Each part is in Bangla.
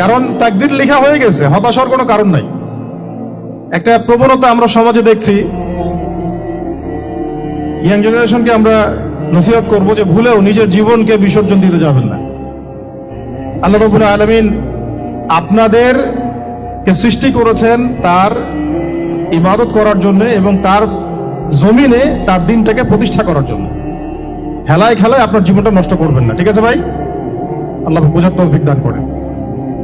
কারণ তাকদির লেখা হয়ে গেছে হতাশার কোনো কারণ নাই। একটা প্রবণতা আমরা সমাজে দেখছি, ইয়াং জেনারেশনকে আমরা নসিহত করব যে ভুলেও নিজের জীবনকে বিসর্জন দিতে যাবেন না। আল্লাহ রবুল আলমিন আপনাদের কে সৃষ্টি করেছেন তার ইবাদত করার জন্য এবং তার জমিনে তার দিনটাকে প্রতিষ্ঠা করার জন্য। হেলায় খেলায় আপনার জীবনটা নষ্ট করবেন না, ঠিক আছে ভাই? আল্লাহ বোঝার তৌফিক দান করেন।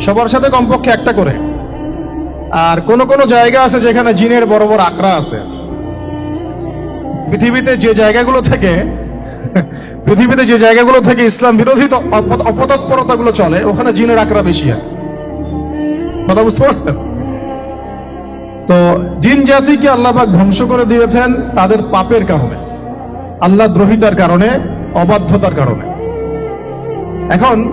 সবার সাথে কমপক্ষে একটা করে। আর কোন কোন জায়গা আছে যেখানে জিনের বড় বড় আকড়া আছে। পৃথিবীতে যে জায়গাগুলো থেকে, পৃথিবীতে যে জায়গাগুলো থেকে ইসলাম বিরোধী ত- অপ- অপতৎপরতাগুলো চলে, ওখানে জিনের আকড়া বেশি হয়। কথা বুঝতে পারছেন? তো জিন জাতিকে আল্লাহবাক ধ্বংস করে দিয়েছেন তাদের পাপের কারণে। আল্লাহ দ্রোহিতার কারণে, অবাধ্যতার কারণে। এখন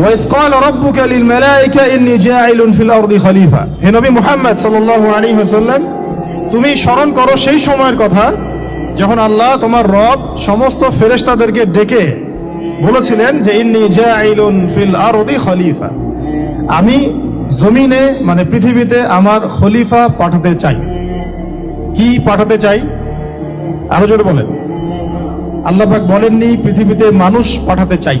ওয়াইস কল রব্বুকা লিল মালাইকা ইন্নী জাঈলুন ফিল আরদি খলিফা হে নবী মুহাম্মদ সাল্লাল্লাহু আলাইহি ওয়াসাল্লাম, তুমি স্মরণ করো সেই সময়ের কথা যখন আল্লাহ তোমার রব সমস্ত ফেরেশতাদেরকে ডেকে বলেছিলেন যে ইন্নী জাঈলুন ফিল আরদি খলিফা। আমি জমিনে মানে পৃথিবীতে আমার খলিফা পাঠাতে চাই। কি পাঠাতে চাই? আরও জোরে বলেন। আল্লাহ পাক বলেননি, পৃথিবীতে মানুষ পাঠাতে চাই।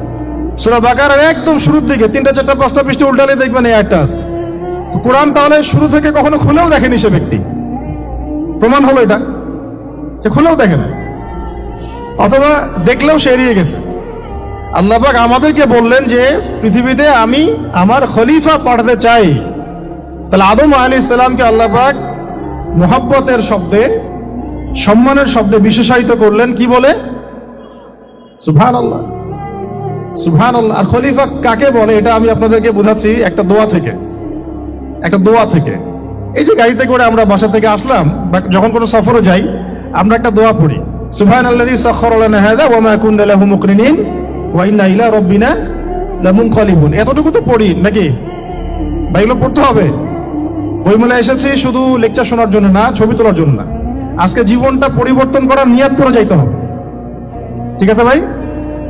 সুরা একদম শুরুর দিকে তিনটা, চারটা, পাঁচটা পৃষ্ঠে উল্টালে দেখবেন এই একটা আছে। কোরআন তাহলে শুরু থেকে কখনো খুলেও দেখেনি সে ব্যক্তি। প্রমাণ হলো এটা। সে খুলেও দেখেন অথবা দেখলেও সে এড়িয়ে গেছে। আল্লাহবাক আমাদেরকে বললেন যে, পৃথিবীতে আমি আমার খলিফা পাঠাতে চাই। তাহলে আদম আলী ইসলামকে আল্লাহবাক মোহাব্বতের শব্দে, সম্মানের শব্দে বিশেষায়িত করলেন। কি বলে? সুভান আল্লাহ সুভান আর খলিফা কাকে বলে এটা আমি আপনাদেরকে বোঝাচ্ছি একটা দোয়া থেকে। একটা দোয়া থেকে। এই যে গাড়িতে করে আমরা বাসা থেকে আসলাম, বা যখন কোনো সফরে যাই, আমরা একটা দোয়া পড়ি। সুবহান আল্লাযী সাখখারা লানা হাযা ওয়া মা কুননা লাহু মুকরিনিন ওয়া ইন্না ইলা এতটুকু তো পড়ি, নাকি? বা এগুলো পড়তে হবে। বইমেলা এসেছি শুধু লেকচার শোনার জন্য না, ছবি তোলার জন্য না। আজকে জীবনটা পরিবর্তন করার নিয়াত করে যাইতে হবে। ঠিক আছে ভাই?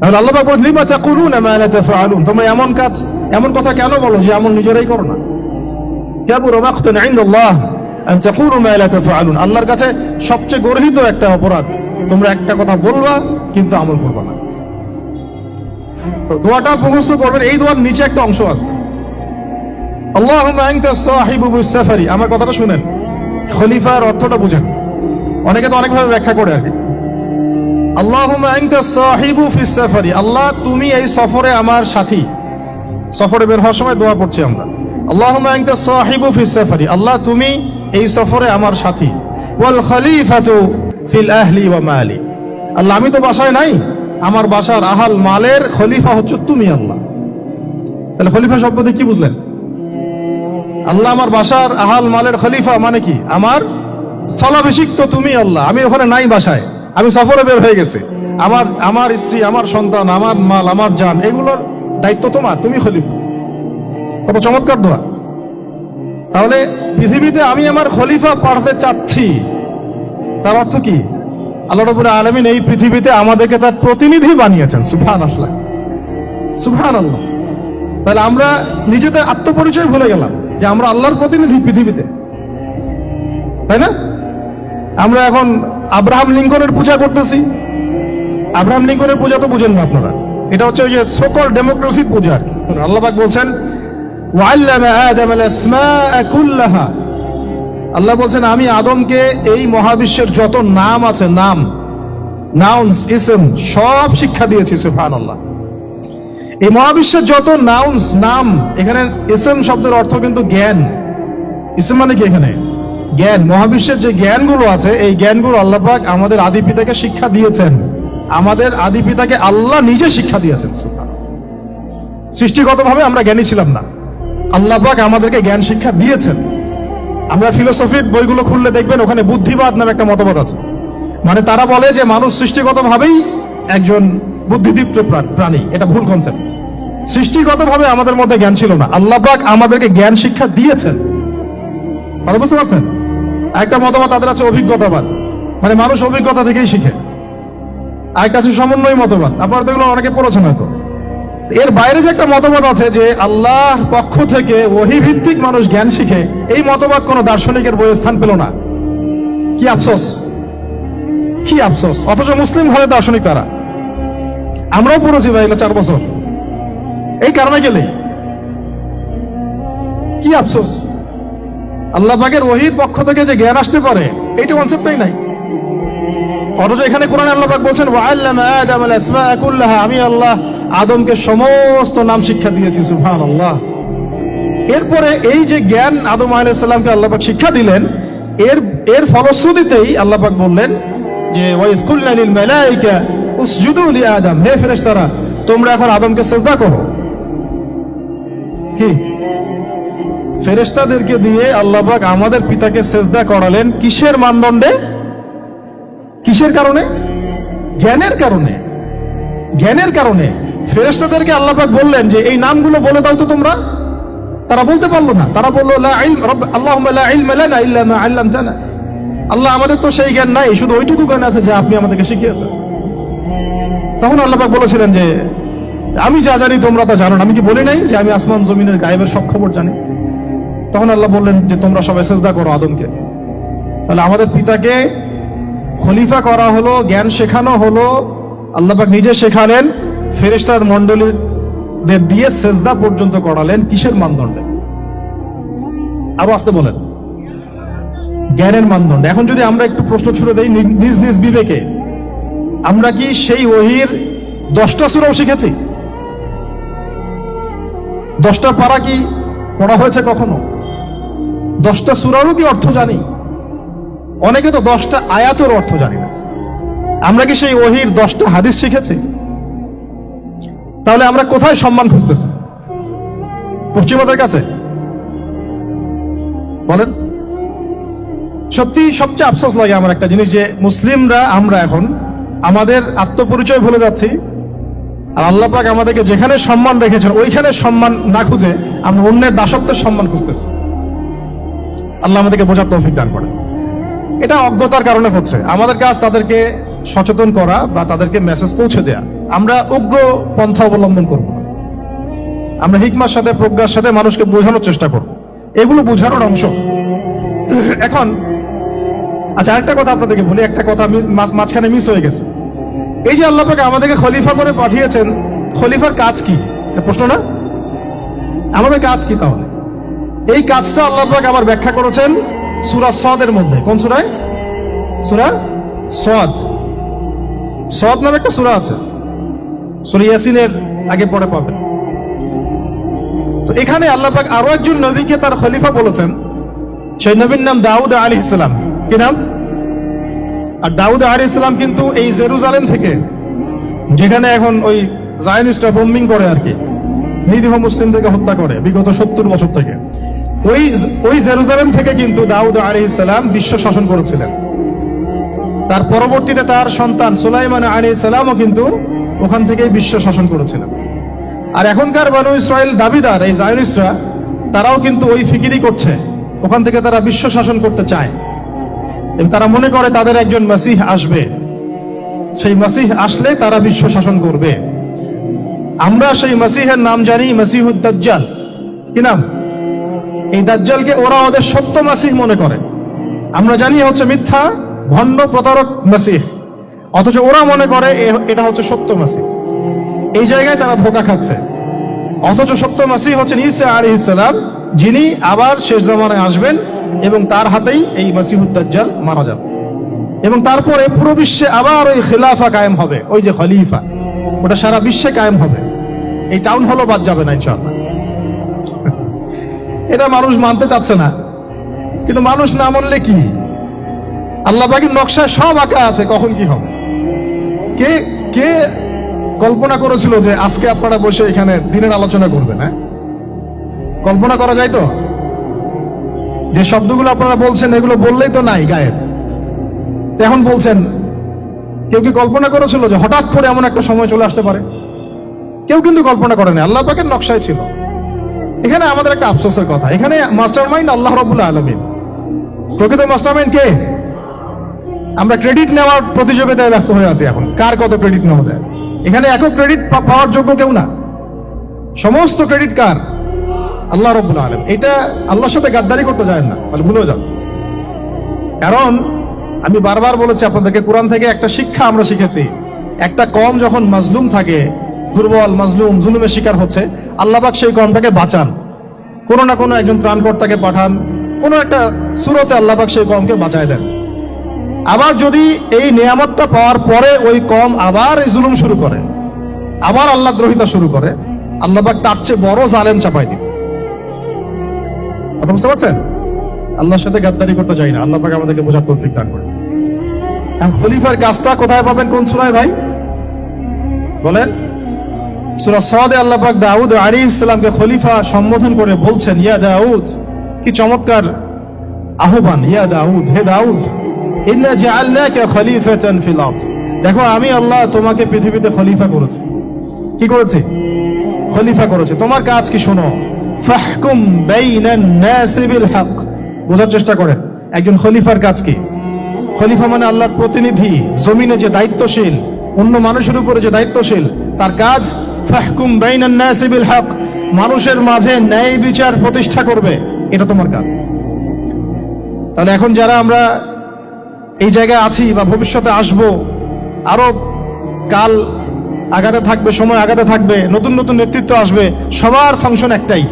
তাহলে আল্লাহ পাক বলছেন লিমা তাকুলুনা মা লা তাফআলুন? তোমরা এমন কাজ, এমন কথা কেন বলো যে আমল নিজেরাই করো না? কাবুর মাকতান ইনদাল্লাহ আন তাকুলু মা লা তাফআলুন। আল্লাহর কাছে সবচেয়ে গর্হিত একটা অপরাধ, তোমরা একটা কথা বলবা, কিন্তু আমল করবা না। দোয়াটা মুখস্থ করবেন, এই দোয়ার নিচে একটা অংশ আছে। আল্লাহুম্মা আনতা সাহিবু বিস-সাফারি। আমার কথাটা শুনেন, খলিফার অর্থটা বুঝেন। অনেকে তো অনেকভাবে ব্যাখ্যা করে আর কি। আল্লাহ, তুমি এই সফরে আমার সাথী। সফরে বের হওয়ার সময় দোয়া পড়ছি আমরা। আল্লাহুম্মা আনতা সাহিবু ফিস-সাফারি আল্লাহ, তুমি এই সফরে আমার সাথী। ওয়াল খলিফাতু ফিল আল্লাহ, আমি তো বাসায় নাই। আমার বাসার আহাল মালের খলিফা হচ্ছে তুমি, আল্লাহ। তাহলে খলিফা শব্দ দিয়ে কি বুঝলেন? আল্লাহ, আমার বাসার আহাল মালের খলিফা মানে কি? আমার স্থলাভিষিক্ত তুমি, আল্লাহ। আমি ওখানে নাই বাসায়। আমি সফরে বের হয়ে গেছি। আমার আমার স্ত্রী, আমার সন্তান, আমার মাল, আমার জান, এগুলোর দায়িত্ব তোমার, তুমি খলিফা। কত চমৎকার দোয়া। তাহলে পৃথিবীতে আমি আমার খলিফা পাঠাতে চাচ্ছি, তার অর্থ কি? আল্লাহ আলমিন এই পৃথিবীতে আমাদেরকে তার প্রতিনিধি বানিয়েছেন সুবহান আল্লাহ সুবহান আল্লাহ তাহলে আমরা নিজেদের আত্মপরিচয় ভুলে গেলাম, যে আমরা আল্লাহর প্রতিনিধি পৃথিবীতে। তাই না? আমরা এখন আব্রাহাম লিঙ্কনের পূজা করতেছি। আব্রাহাম লিঙ্কনের পূজা তো বুঝেন না আপনারা। এটা হচ্ছে ওই যে সকল ডেমোক্রেসির পূজা আর কি। আল্লাহবাক বলছেন আল্লাহ বলছেন, আমি আদমকে এই মহাবিশ্বের যত নাম আছে, নাম নাউন্স ইসম সব শিক্ষা দিয়েছি সুফান আল্লাহ এই মহাবিশ্বের যত নাউন্স নাম, এখানে ইসম শব্দের অর্থ কিন্তু জ্ঞান। ইসম মানে কি এখানে? জ্ঞান, মহাবিশ্বের যে জ্ঞানগুলো আছে, এই জ্ঞানগুলো আল্লাহ পাক আমাদের আদি পিতাকে শিক্ষা দিয়েছেন। আমাদের আদি পিতাকে আল্লাহ নিজে শিক্ষা দিয়েছেন, সুবহানাল্লাহ। সৃষ্টিগতভাবে আমরা জ্ঞানী ছিলাম না। আল্লাহ পাক আমাদেরকে জ্ঞান শিক্ষা দিয়েছেন। আমরা ফিলোসফির বইগুলো খুললে দেখবেন ওখানে বুদ্ধিবাদ নামে একটা মতবাদ আছে। মানে তারা বলে যে মানুষ সৃষ্টিগতভাবেই একজন বুদ্ধিদীপ্ত প্রা- প্রাণী। এটা ভুল কনসেপ্ট সৃষ্টিগতভাবে আমাদের মধ্যে জ্ঞান ছিল না। আল্লাহ পাক আমাদেরকে জ্ঞান শিক্ষা দিয়েছেন। কথা বুঝতে পারছেন? একটা মতবাদ তাদের আছে অভিজ্ঞতাবাদ। মানে মানুষ অভিজ্ঞতা থেকেই শিখে। আরেকটা আছে সমন্বয় মতবাদ। আপনারা তো এগুলো অনেকে পড়েছেন হয়তো। এর বাইরে যে একটা মতবাদ আছে যে আল্লাহ পক্ষ থেকে ভিত্তিক মানুষ জ্ঞান শিখে, এই মতবাদ কোনো দার্শনিকের বইয়ে স্থান পেল না। কি আফসোস? কি আফসোস? অথচ মুসলিম ঘরে দার্শনিক তারা। আমরাও পড়েছি ভাই চার বছর। এই কারণে গেলে। কি আফসোস? আল্লাহ পাকের পক্ষ থেকে যে জ্ঞান আসতে পারে, এইটা কনসেপ্টই নাই। অথচ এখানে কোরআন আল্লাহ বলছেন আমি আল্লাহ আদমকে সমস্ত নাম শিক্ষা দিয়েছি, সুবহানাল্লাহ। এরপরে এই যে জ্ঞান আদম আলাইহিস সালামকে আল্লাহ শিক্ষা দিলেন, এর এর ফলশ্রুতিতেই আল্লাহ বললেন যে আদম হে ফেরেশতারা, তোমরা এখন আদমকে সেজদা করো। কি? ফেরেশতাদেরকে দিয়ে আল্লাহবাক আমাদের পিতাকে সেজদা করালেন কিসের মানদণ্ডে? কিসের কারণে? জ্ঞানের কারণে। জ্ঞানের কারণে। ফেরেশতাদেরকে আল্লাহবাক বললেন যে, এই নামগুলো বলে দাও তো তোমরা। তারা বলতে পারল না। তারা বলল আল্লামতানা। আল্লাহ আমাদের তো সেই জ্ঞান নাই, শুধু ওইটুকু জ্ঞান আছে যে আপনি আমাদেরকে শিখিয়েছেন। তখন আল্লাহবাক বলেছিলেন যে, আমি যা জানি তোমরা তা জানো আমি কি বলি নাই যে, আমি আসমান জমিনের গায়েবের সব খবর জানি? তখন আল্লাহ বললেন যে, তোমরা সবাই সেজদা করো আদমকে। তাহলে আমাদের পিতাকে খলিফা করা হলো, জ্ঞান শেখানো হলো আল্লাপাক নিজে শেখালেন ফেরেস্তার মন্ডলীদের দিয়ে সেজদা পর্যন্ত করালেন, কিসের মানদণ্ডে? আরও আসতে বলেন। জ্ঞানের মানদণ্ড। এখন যদি আমরা একটু প্রশ্ন ছুড়ে দেই নিজ নিজ বিবেকে, আমরা কি সেই ওহির দশটা সুরাও শিখেছি? দশটা পারা কি পড়া হয়েছে কখনো? দশটা সুরারও কি অর্থ জানি? অনেকে তো দশটা আয়াতের অর্থ জানি না। আমরা কি সেই ওহির দশটা হাদিস শিখেছি? তাহলে আমরা কোথায় সম্মান খুঁজতেছি? পশ্চিমাদের কাছে। বলেন। সত্যি সবচেয়ে আফসোস লাগে আমার একটা জিনিস যে মুসলিমরা, আমরা এখন আমাদের আত্মপরিচয় ভুলে যাচ্ছি। আর আল্লাহ পাক আমাদেরকে যেখানে সম্মান রেখেছেন, ওইখানে সম্মান না খুঁজে আমরা অন্যের দাসত্বের সম্মান খুঁজতেছি। আল্লাহ আমাদেরকে বোঝার তৌফিক দান করেন। এটা অজ্ঞতার কারণে হচ্ছে। আমাদের কাজ তাদেরকে সচেতন করা বা তাদেরকে মেসেজ পৌঁছে দেয়া, আমরা উগ্র পন্থা অবলম্বন করব আমরা হিকমার সাথে, প্রজ্ঞার সাথে মানুষকে বোঝানোর চেষ্টা করব। এগুলো বোঝানোর অংশ। এখন আচ্ছা আরেকটা কথা আপনাদেরকে বলি, একটা কথা মাঝখানে মিস হয়ে গেছে। এই যে আল্লাহ পাক আমাদেরকে খলিফা করে পাঠিয়েছেন, খলিফার কাজ কি? প্রশ্ন না? আমাদের কাজ কি তাহলে? এই কাজটা আল্লাহ পাক আবার ব্যাখ্যা করেছেন সূরা সদের মধ্যে। কোন সূরায়? সূরা সদ। সদ নামে একটা সূরা আছে। সূরা ইয়াসিনের আগে পড়ে পাবেন। তো এখানে আল্লাহ পাক আরও একজন নবীকে তার খলিফা বলেছেন। সেই নবীর নাম দাউদ আলী ইসলাম। কি নাম? আর দাউদ আলী ইসলাম কিন্তু এই জেরুজালেম থেকে, যেখানে এখন ওই জায়নিস্টরা বোম্বিং করে আর কি, নিরীহ মুসলিমদেরকে হত্যা করে বিগত সত্তর বছর থেকে। ওই ওই জেরুজালেম থেকে কিন্তু দাউদ আলী ইসলাম বিশ্ব শাসন করেছিলেন। তার পরবর্তীতে তার সন্তান সুলাইমান আলী ইসলামও কিন্তু ওখান থেকেই বিশ্ব শাসন করেছিলেন। আর এখনকার বানু ইসরায়েল দাবিদার, এই জায়নিস্টরা, তারাও কিন্তু ওই ফিকিরি করছে। ওখান থেকে তারা বিশ্ব শাসন করতে চায়। এবং তারা মনে করে তাদের একজন মাসিহ আসবে। সেই মাসিহ আসলে তারা বিশ্ব শাসন করবে। আমরা সেই মাসিহের নাম জানি মাসিহুদ দাজ্জাল। কি নাম? এই দাজ্জালকে ওরা ওদের সত্য মাসিহ মনে করে। আমরা জানি হচ্ছে মিথ্যা, ভণ্ড, প্রতারক, মাসিহ। অথচ ওরা মনে করে এটা হচ্ছে সত্য মাসিহ। এই জায়গায় তারা ধোকা খাচ্ছে। অথচ সত্য মাসিহ হচ্ছেন ঈসা আলী ইসলাম যিনি আবার শেষ জামানায় আসবেন এবং তার হাতেই এই মাসিহুদ্দাজ্জাল মারা যাবে। এবং তারপরে পুরো বিশ্বে আবার ওই খিলাফা কায়েম হবে, ওই যে খলিফা। ওটা সারা বিশ্বে কায়েম হবে। এই টাউন হলও বাদ যাবে না, ইনশাআল্লাহ। এটা মানুষ মানতে চাচ্ছে না। কিন্তু মানুষ না মানলে কি? আল্লাহ পাখির নকশায় সব আঁকা আছে, কখন কি হবে? কে কে কল্পনা করেছিল যে আজকে আপনারা বসে এখানে দিনের আলোচনা করবেন হ্যাঁ? কল্পনা করা যায় তো? যে শব্দগুলো আপনারা বলছেন, এগুলো বললেই তো নাই গায়েব। এখন বলছেন, কেউ কি কল্পনা করেছিল যে হঠাৎ করে এমন একটা সময় চলে আসতে পারে? কেউ কিন্তু কল্পনা করেনি আল্লাহ পাকের নকশায় ছিল। এখানে আমাদের একটা আফসোসের কথা। এখানে মাস্টার মাইন্ড আল্লাহ রবুল্লা আলমিন। প্রকৃত মাস্টার মাইন্ড কে? আমরা ক্রেডিট নেওয়ার প্রতিযোগিতায় ব্যস্ত হয়ে আছি এখন। কার কত ক্রেডিট নেওয়া যায়? এখানে একক ক্রেডিট পাওয়ার যোগ্য কেউ না। সমস্ত ক্রেডিট কার? আল্লাহ রব্বুল আলম এটা আল্লাহর সাথে গাদ্দারি করতে যায় না, তাহলে ভুলেও যান। কারণ, আমি বারবার বলেছি আপনাদেরকে, কোরআন থেকে একটা শিক্ষা আমরা শিখেছি। একটা কম যখন মাজলুম থাকে দুর্বল, মাজলুম, জুলুমের শিকার হচ্ছে। আল্লাহবাক সেই কমটাকে বাঁচান। কোনো না কোনো একজন ত্রাণকর্তাকে পাঠান। কোনো একটা সুরতে আল্লাহবাক সেই কমকে বাঁচায় দেন। আবার যদি এই নিয়ামতটা পাওয়ার পরে ওই কম আবার এই জুলুম শুরু করে, আবার আল্লাহ দ্রোহিতা শুরু করে, আল্লাহবাক তার চেয়ে বড় জালেম চাপাই দিবে। কথা বুঝতে পারছেন? আল্লাহর সাথে গাদ্দারি করতে চাই না। আল্লাহ পাক আমাদেরকে বোঝার তৌফিক দান করে এখন খলিফার কাজটা কোথায় পাবেন কোন সুরায় ভাই? বলেন। সুরা দাউদ আলী ইসলামকে খলিফা সম্বোধন করে বলছেন, ইয়া দাউদ। কি চমৎকার আহ্বান, ইয়া দাউদ, হে দাউদ, ইন্না দেখো, আমি আল্লাহ তোমাকে পৃথিবীতে খলিফা করেছি। কি খলিফা করেছে। তোমার কাজ কি শোনো? ফাহকুম বাইনান বিল হক। বোঝার চেষ্টা করেন একজন খলিফার কাজ কি? খলিফা মানে আল্লাহর প্রতিনিধি, জমিনে যে দায়িত্বশীল, অন্য মানুষের উপরে যে দায়িত্বশীল, তার কাজ ফাহকুম বাইনান নাসি বিল হক। মানুষের মাঝে ন্যায় বিচার প্রতিষ্ঠা করবে। এটা তোমার কাজ। তাহলে এখন যারা আমরা এই জায়গায় আছি বা ভবিষ্যতে আসব, আরও কাল আগাতে থাকবে, সময় আগাতে থাকবে, নতুন নতুন নেতৃত্ব আসবে, সবার ফাংশন একটাই।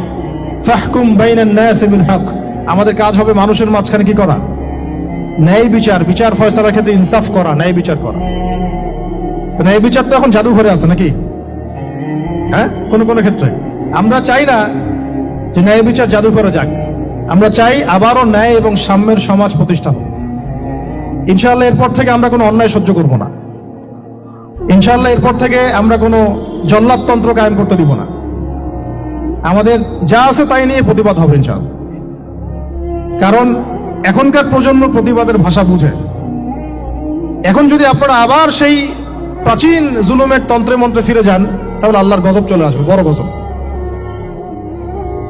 ফাহকুম বাইনান নাস বিল হক। আমাদের কাজ হবে মানুষের মাঝখানে কি করা? ন্যায় বিচার বিচার ফয়সালার ক্ষেত্রে ইনসাফ করা, ন্যায় বিচার করা। ন্যায় বিচার তো এখন জাদুঘরে আছে নাকি? হ্যাঁ? কোনো কোনো ক্ষেত্রে। আমরা চাই না যে ন্যায় বিচার জাদুঘরে যাক। আমরা চাই আবারও ন্যায় এবং সাম্যের সমাজ প্রতিষ্ঠা হোক। ইনশাআল্লাহ এরপর থেকে আমরা কোনো অন্যায় সহ্য করব না। ইনশাআল্লাহ এরপর থেকে আমরা কোনো জল্লাদতন্ত্র কায়েম করতে দিব না। আমাদের যা আছে তাই নিয়ে প্রতিবাদ হবে ইনশাআল্লাহ। কারণ এখনকার প্রজন্ম প্রতিবাদের ভাষা বুঝে। এখন যদি আপনারা আবার সেই প্রাচীন জুলুমের তন্ত্রে মন্ত্রে ফিরে যান তাহলে আল্লাহর গজব চলে আসবে, বড় গজব।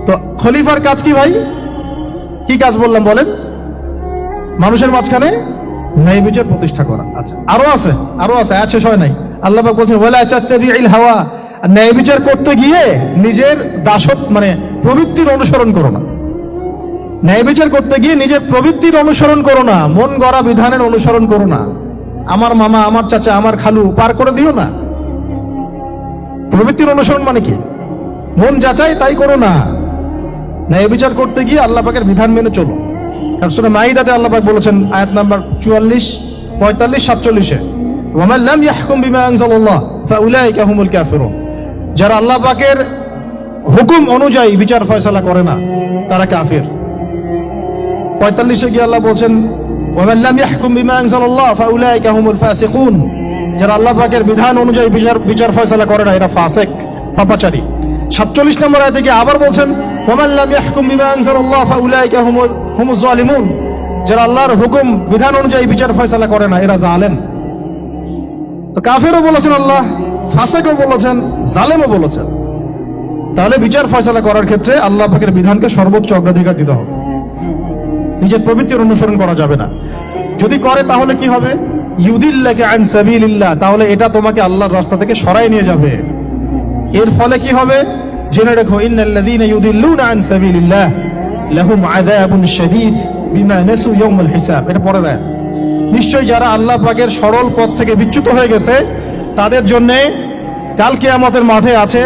তো খলিফার কাজ কি ভাই? কি কাজ বললাম বলেন? মানুষের মাঝখানে ন্যায় বিচার প্রতিষ্ঠা করা। আচ্ছা আরও আছে আরও আছে আজ শেষ হয় নাই। আল্লাহ বলছেন হাওয়া আর ন্যায় বিচার করতে গিয়ে নিজের দাসত মানে প্রবৃত্তির অনুসরণ করো না। ন্যায় বিচার করতে গিয়ে নিজের প্রবৃত্তির অনুসরণ করো না, মন গড়া বিধানের অনুসরণ করো না। আমার মামা, আমার চাচা, আমার খালু, পার করে দিও না। প্রবৃত্তির অনুসরণ মানে কি? মন যাচাই তাই করো না। ন্যায় বিচার করতে গিয়ে আল্লাহ পাকের বিধান মেনে চলো। কারণ শুনে মাইদাতে আল্লাহ পাক বলেছেন, আয়াত নাম্বার চুয়াল্লিশ, পঁয়তাল্লিশ, সাতচল্লিশে, ওয়ামান লাম ইয়াহকুম বিমা আনজালাল্লাহ, ফাউলাইকা হুমুল কাফিরুন। যারা আল্লাহ পাকের হুকুম অনুযায়ী বিচার ফয়সালা করে না, তারা কাফির। পঁয়তাল্লিশে গিয়ে আল্লাহ বলছেন, ওয়ামান লাম ইয়াহকুম বিমা আনজালাল্লাহ, ফাউলাইকা হুমুল ফাসিকুন। যারা আল্লাহ পাকের বিধান অনুযায়ী বিচার বিচার ফয়সালা করে না, এরা ফাসেক, পাপাচারী। সাতচল্লিশ নম্বর আয় থেকে আবার বলছেন যারা আল্লাহর হুকুম, বিধান অনুযায়ী বিচার করে না, এরা জালেম। তো কাফেরও বলেছেন আল্লাহ, ফাসেকও বলেছেন, জালেমও বলেছেন। তাহলে বিচার ফয়সালা করার ক্ষেত্রে আল্লাহ পাকের বিধানকে সর্বোচ্চ অগ্রাধিকার দিতে হবে। নিজের প্রবৃত্তির অনুসরণ করা যাবে না। যদি করে তাহলে কি হবে? ইউদিল্লাকে আন সাবিলিল্লাহ, তাহলে এটা তোমাকে আল্লাহর রাস্তা থেকে সরাই নিয়ে যাবে। এর ফলে কি হবে? জেনে রেখো, ইন্নাল্লাযীনা ইউদিল্লুনা আন সাবিলিল্লাহ, লাহুম আযাবুন শাদীদ বিমা নাসু ইয়াউমুল হিসাব। এটা পরে দেয়। নিশ্চয় যারা আল্লাহ পাকের সরল পথ থেকে বিচ্যুত হয়ে গেছে, তাদের জন্য কাল কিয়ামতের মাঠে আছে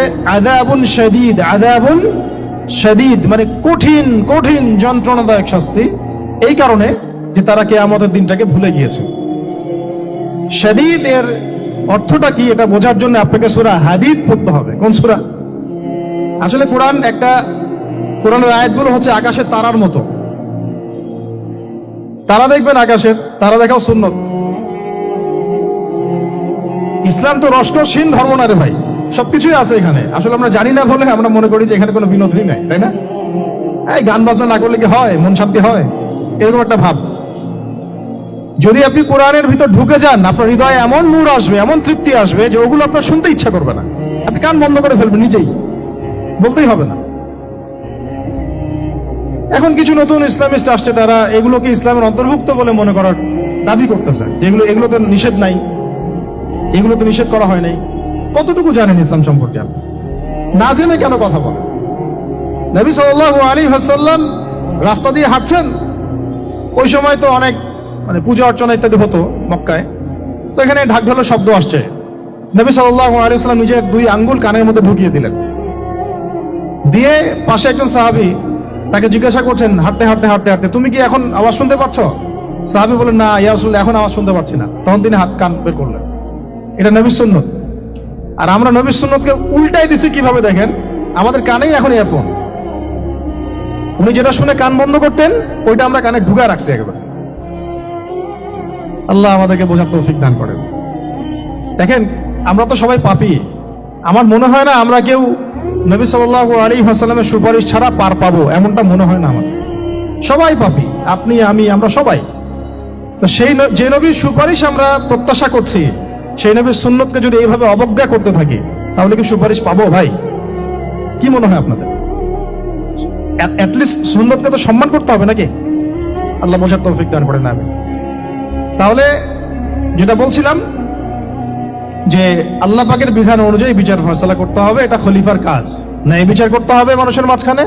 মানে কঠিন কঠিন যন্ত্রণাদায়ক শাস্তি। এই কারণে যে তারা কিয়ামতের দিনটাকে ভুলে গিয়েছে। এর অর্থটা কি? এটা বোঝার জন্য আপনাকে সূরা হাদিদ পড়তে হবে। কোন সূরা? আসলে কোরআন একটা, কোরআনের আয়াতগুলো হচ্ছে আকাশের তারার মতো। তারা দেখবেন আকাশের, তারা দেখাও সুন্নত। ইসলাম তো রষ্টসীন ধর্ম না রে ভাই। সবকিছুই আছে এখানে। আসলে আমরা জানি না বলে আমরা মনে করি যে এখানে কোনো বিনোদনই নাই, তাই না? এই গান বাজনা না করলে কি হয়? মন শান্তি হয়? এরকম একটা ভাব। যদি আপনি কোরআনের ভিতর ঢুকে যান, আপনার হৃদয়ে এমন নূর আসবে, এমন তৃপ্তি আসবে যে ওগুলো আপনার শুনতে ইচ্ছা করবে না। আপনি কান বন্ধ করে ফেলবেন নিজেই। বলতেই হবে না। এখন কিছু নতুন ইসলামিস্ট আসছে, তারা এগুলোকে ইসলামের অন্তর্ভুক্ত বলে মনে করার দাবি করতেছে। যেগুলো এগুলো তো নিষেধ নাই। এগুলো তো নিষেধ করা হয় নাই। কতটুকু জানেন ইসলাম সম্পর্কে আপনি? না জেনে কেন কথা বলেন? নবী সাল্লাল্লাহু আলী হাসাল্লাম রাস্তা দিয়ে হাঁটছেন। ওই সময় তো অনেক মানে পূজা অর্চনা ইত্যাদি হতো মক্কায়। তো এখানে ঢাক ঢোলের শব্দ আসছে। নবী সাল্লাম নিজের দুই আঙ্গুল কানের মধ্যে ঢুকিয়ে দিলেন। দিয়ে পাশে একজন সাহাবি তাকে জিজ্ঞাসা করছেন, হাঁটতে হাঁটতে হাঁটতে হাঁটতে, তুমি কি এখন আওয়াজ শুনতে পাচ্ছ? সাহাবি বলেন না, ইয়া রাসূলুল্লাহ, এখন আওয়াজ শুনতে পাচ্ছি না। তখন তিনি হাত, কান বের করলেন। এটা নবীর সুন্নত। আর আমরা নবীর সুন্নতকে উল্টাই দিছি কীভাবে দেখেন? আমাদের কানেই এখন ইয়ারফোন। উনি যেটা শুনে কান বন্ধ করতেন, ওইটা আমরা কানে ঢুকা রাখছি একেবারে। আল্লাহ আমাদেরকে বোঝার তৌফিক দান করেন। দেখেন, আমরা তো সবাই পাপি। আমার মনে হয় না আমরা কেউ নবী সাল্লাহ আলী হাসালামের সুপারিশ ছাড়া পার পাবো, এমনটা মনে হয় না আমার। সবাই পাপি, আপনি, আমি, আমরা সবাই। তো সেই যে নবীর সুপারিশ আমরা প্রত্যাশা করছি, সেই নবীর সুন্নতকে যদি এইভাবে অবজ্ঞা করতে থাকি, তাহলে কি সুপারিশ পাবো ভাই? কি মনে হয় আপনাদের? অ্যাটলিস্ট সুন্নতকে তো সম্মান করতে হবে নাকি? আল্লাহ বোঝার তৌফিক দান করেন আমি তাহলে যেটা বলছিলাম যে আল্লাহ পাকের বিধান অনুযায়ী বিচার ফয়সলা করতে হবে, এটা খলিফার কাজ। ন্যায় বিচার করতে হবে মানুষের মাঝখানে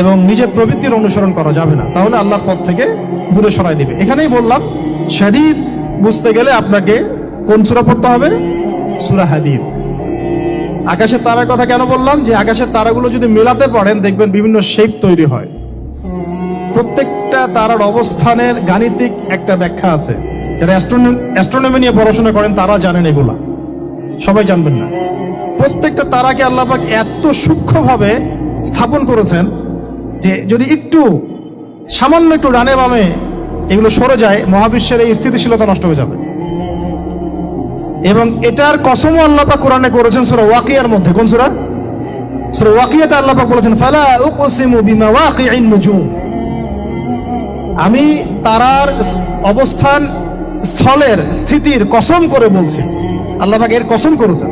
এবং নিজের প্রবৃত্তির অনুসরণ করা যাবে না। তাহলে আল্লাহর পথ থেকে দূরে সরাই দিবে। এখানেই বললাম, শাদীদ বুঝতে গেলে আপনাকে কোন সুরা পড়তে হবে? সুরা হাদিদ। আকাশের তারার কথা কেন বললাম? যে আকাশের তারাগুলো যদি মেলাতে পারেন, দেখবেন বিভিন্ন শেপ তৈরি হয়। প্রত্যেকটা তারার অবস্থানের গাণিতিক একটা ব্যাখ্যা আছে। যারা অ্যাস্ট্রোনমি নিয়ে পড়াশোনা করেন, তারা জানেন এগুলা। সবাই জানবেন না। প্রত্যেকটা তারাকে আল্লাপাক এত সূক্ষ্মভাবে স্থাপন করেছেন যে যদি একটু, সামান্য একটু ডানে বামে এগুলো সরে যায়, মহাবিশ্বের এই স্থিতিশীলতা নষ্ট হয়ে যাবে। এবং এটার কসমও আল্লাপাক কোরআনে করেছেন সুরা ওয়াকিয়ার মধ্যে। কোন সুরা? সুরা ওয়াকিয়াতে আল্লাপাক বলেছেন, ফালা উকসিমু বিমা ওয়াকিইন নুজুম। আমি তারার অবস্থান, স্থলের স্থিতির কসম করে বলছি। আল্লাহ এর কসম করেছেন।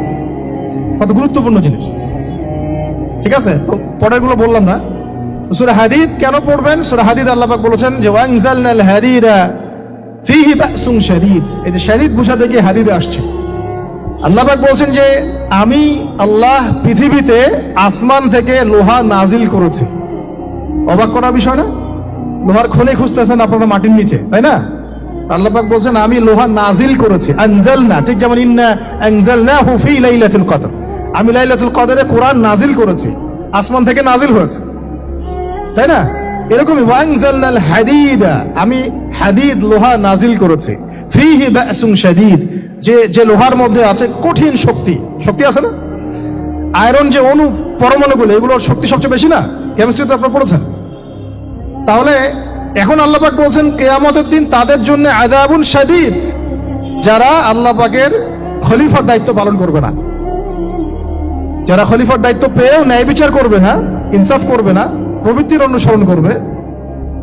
কত গুরুত্বপূর্ণ জিনিস। ঠিক আছে? তো পরেরগুলো বললাম না। সুরা হাদিদ কেন পড়বেন? সুরা হাদিদ আল্লাহ বলেছেন যে ওয়াংজালনাল হাদিদা ফিহি বাসুন শাদীদ। এই যে শাদীদ বোঝাতে গিয়ে হাদিদে আসছে। আল্লাহ পাক বলছেন যে, আমি আল্লাহ পৃথিবীতে আসমান থেকে লোহা নাজিল করেছি। অবাক করার বিষয় না? লোহার খনি খুঁজতেছেন আপনারা মাটির নিচে, তাই না? আল্লাপাক বলছেন, আমি লোহা নাজিল করেছি আনজাল না ঠিক যেমন ইন্না না হুফি লাইলাতুল কদর। আমি লাইলাতুল কদরে কোরআন নাজিল করেছি, আসমান থেকে নাজিল হয়েছে, তাই না? এরকমই ওয়াংজালনাল হাদিদা, আমি হাদিদ লোহা নাজিল করেছি, ফিহি বাসুন শাদীদ, যে যে লোহার মধ্যে আছে কঠিন শক্তি শক্তি আছে না? আয়রন যে অণু, পরমাণুগুলো, এগুলোর শক্তি সবচেয়ে বেশি না? কেমিস্ট্রিতে আপনারা পড়েছেন? তাহলে এখন আল্লাপাক বলছেন, কেয়ামতের দিন তাদের জন্য আদাবুন সাদিদ যারা আল্লাপাকের খলিফার দায়িত্ব পালন করবে না। যারা খলিফার দায়িত্ব পেয়েও ন্যায় বিচার করবে না, ইনসাফ করবে না, প্রবৃত্তির অনুসরণ করবে,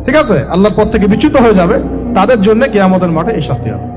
ঠিক আছে? আল্লাহর পথ থেকে বিচ্যুত হয়ে যাবে, তাদের জন্য কেয়ামতের মাঠে এই শাস্তি আছে।